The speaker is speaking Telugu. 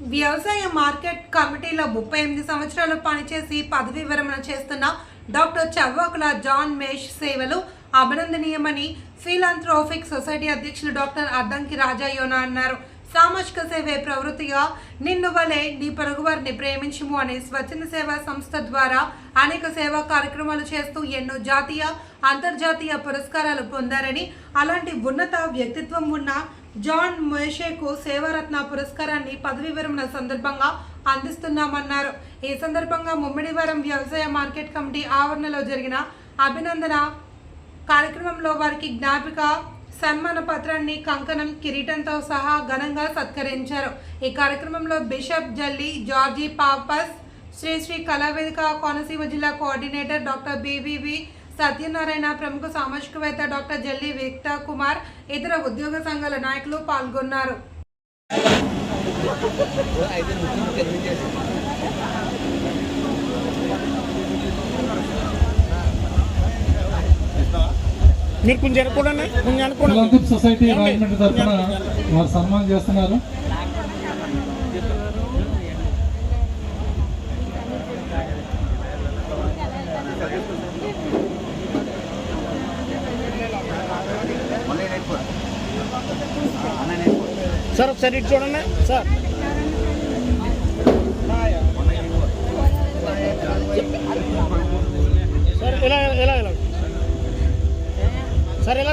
వ్యవసాయ మార్కెట్ కమిటీలో ముప్పై ఎనిమిది సంవత్సరాలు పనిచేసి పదవి విరమణ చేస్తున్న డాక్టర్ చవ్వాకుల జాన్ మేష్ సేవలు అభినందనీయమని ఫిలాంథ్రోఫిక్ సొసైటీ అధ్యక్షులు డాక్టర్ అద్దంకి రాజా యోనా అన్నారు. సామాజిక సేవే ప్రవృత్తిగా నిన్ను వలె నీ పొరుగువారిని ప్రేమించుము అనే స్వచ్ఛంద సేవా సంస్థ ద్వారా అనేక సేవా కార్యక్రమాలు చేస్తూ ఎన్నో జాతీయ అంతర్జాతీయ పురస్కారాలు పొందారని అలాంటి ఉన్నత వ్యక్తిత్వం ఉన్న జాన్ మొయషేకు సేవారత్న పురస్కారాన్ని పదవి విరమణ సందర్భంగా అందిస్తున్నామన్నారు. ఈ సందర్భంగా ముమ్మిడివరం వ్యవసాయ మార్కెట్ కమిటీ ఆవరణలో జరిగిన అభినందన కార్యక్రమంలో వారికి జ్ఞాపిక సన్మాన పత్రాన్ని కంకణం కిరీటంతో సహా ఘనంగా సత్కరించారు. ఈ కార్యక్రమంలో బిషప్ జల్లి జార్జీ పాపస్ శ్రీ శ్రీ కళావేదిక కోనసీమ జిల్లా కోఆర్డినేటర్ డాక్టర్ బివివి సత్యనారాయణ ప్రముఖ సామాజికవేత్త డాక్టర్ జల్లి విక్తా కుమార్ ఇతర ఉద్యోగ సంఘాల నాయకులు పాల్గొన్నారు. మీరు కొంచెం అనుకోండి కొంచెం అనుకోండి. ఫిలాంథ్రపీ సొసైటీ రాజమండ్రి తరఫున వారు సన్మానం చేస్తున్నారు. సార్ ఒకసారి ఇటు చూడండి సార్ సార్ ఇలా ఇలా ఇలా సార్ ఇలా